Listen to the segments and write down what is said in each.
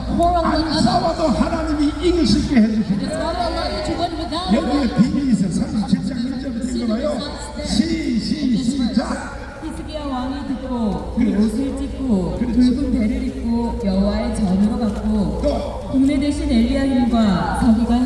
싸워도 하나님이 이길 수 있게 해주십니다. 여기에? 비밀이 있어 37장 1절 읽어봐요 시, 시, 시작 히스기야 왕이 듣고 그 옷을 찢고 붉은 배를 입고 여호와의 전으로 갔고 또 국내 대신 엘리야힘과 서기관 손나와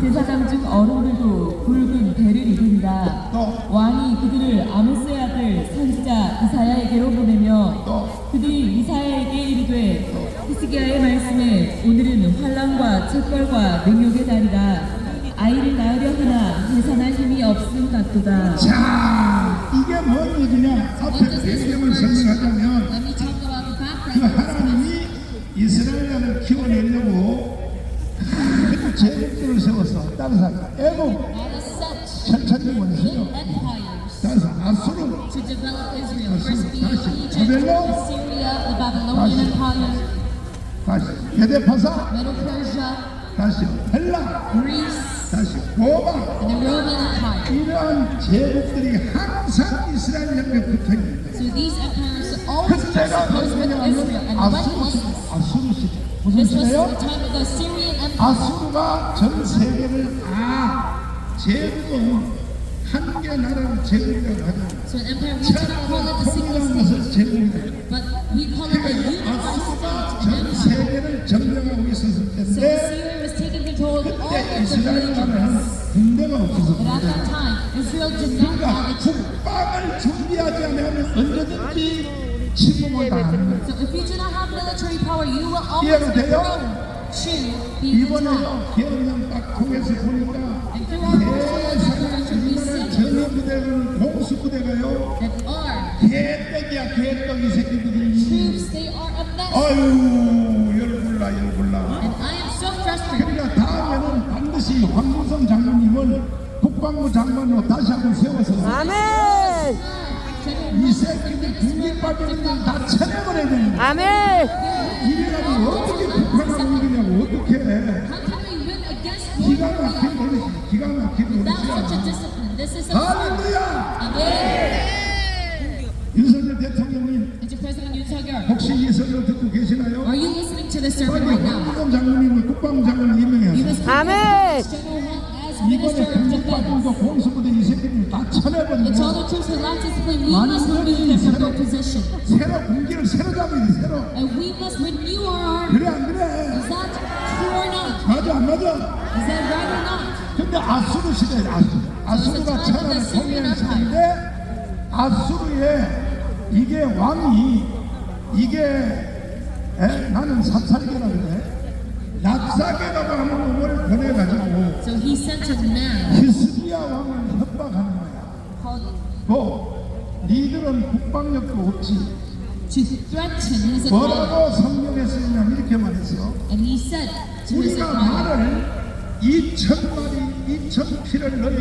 제사장 중 어른들도 붉은 배를 입은다. 또. 왕이 그들을 아모스의 아들 선지자 이사야에게로 보내며 또. 그들이 이사야에게 이르되 히스기야의 말씀에 오늘은 환란과 책벌과 능욕의 날이다. 아이를 낳으려 하나 해산할 힘이 없음 같도다. 자, 이게 뭔 얘기냐? 앞에 배경을 설명하자면 about the 그. 하나님이 이스라엘을 키워내려고 큰 제국들을 세웠어. 애국 God has set 천천히 원수죠. empires 따라서 아수르 다시 바벨론. Empire, 다시 메데파사 다시 헬라 다시 로마. 이러한 제국들이 항상 이스라엘 옆에 붙어 있는데 그때가 this? 아수르 시대 무슨 This was 시대요? the time of the Syrian Empire. 아수르가 전 세계를 아 제국은 한 개 나라를 제국이라고 하잖아. So an empire, we do not call it the single 통일한 것을 제국이다. but we call it the 그러니까 unified 아수르가 전 empire. 세계를 점령하고 있었을 So 텐데 Syria was taking control of all 그때 이스라엘만은. 군대가 없어서 But at that 문제야. time, Israel did not 그러니까 국방을 준비하지 않으면 언제든지 침공을 당하는 거야. So if you do not have military power, you will always 이해가 be 돼요? 이번에도 기업령 딱 통해서 보니까 전역부대는 공수부대가요 개떡이야 개떡 이 새끼들이 troops, they are a mess. 아유 열불나 열불나 And I am so frustrated. 그러니까 다음에는 반드시 황무성 장관님을 국방부 장관으로 다시 한번 세워서 아멘. 이 새끼들 쳐내버려야 되는 아멘. 이래가지고 어떻게 기가 막힌 노릇이 기가 막힌 할렐루야 Amen. 윤석열 대통령님 혹시 이 설교 듣고 계시나요? are you listening to this sermon 빨리 right now? 황무성 장관님을 국방부 장관을 You 임명해야 must 돼 아멘. 이번에. 빠지고 공수부대 이 새끼들 다 The 쳐내버리고 total troops are not disciplined. We 많은 must remove them from their position. 새로 군기를 새로 잡아야 돼 새로 And we must renew our army. 그래 안 그래 Is that true or not? 맞아 안 맞아 Is that right or not? 근데 아수르 시대 아수르 아수르가 천하를 통일한 시대인데 아수르의 이게 왕이 이게 에? 나는 삽살개라 그래 납사개라고 하는 놈을 보내가지고 So he sent a man 히스기야 왕을 뭐 니들은 국방력도 없지 to threaten his advisor. 뭐라고 성경에 쓰냐면 이렇게 말했어 And he said to his 우리가 말을 2천 마리 2천 피를 너희